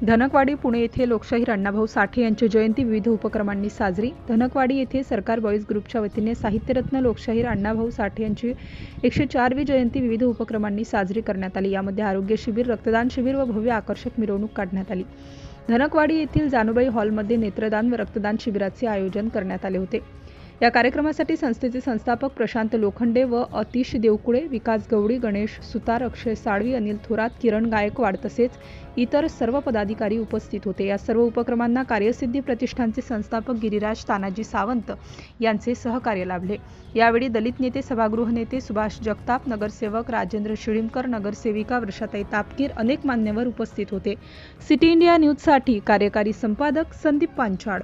धनकवाडी पुणे येथे लोकशाहीर अण्णाभाऊ साठे यांची जयंती विविध उपक्रमांनी साजरी. धनकवाडी येथे सरकार बॉईज ग्रुपच्या वतीने साहित्यरत्न लोकशाहीर अण्णाभाऊ साठे यांची एकशे चारवी जयंती विविध उपक्रमांनी साजरी करण्यात आली. यामध्ये आरोग्य शिबिर रक्तदान शिबिर व भव्य आकर्षक मिरवणूक काढण्यात आली. धनकवाडी येथील जानूबाई हॉलमध्ये नेत्रदान व रक्तदान शिबिराचे आयोजन करण्यात आले होते. या कार्यक्रमासाठी संस्थेचे संस्थापक प्रशांत लोखंडे व अतिश देवकुळे विकास गवडी गणेश सुतार अक्षय साळवी अनिल थोरात किरण गायकवाड तसेच इतर सर्व पदाधिकारी उपस्थित होते. या सर्व उपक्रमांना कार्यसिद्धी प्रतिष्ठानचे संस्थापक गिरिराज तानाजी सावंत यांचे सहकार्य लाभले. यावेळी दलित नेते सभागृह नेते सुभाष जगताप नगरसेवक राजेंद्र शिळीमकर नगरसेविका वर्षाताई तापकीर अनेक मान्यवर उपस्थित होते. सिटी इंडिया न्यूजसाठी कार्यकारी संपादक संदीप पांचाळ.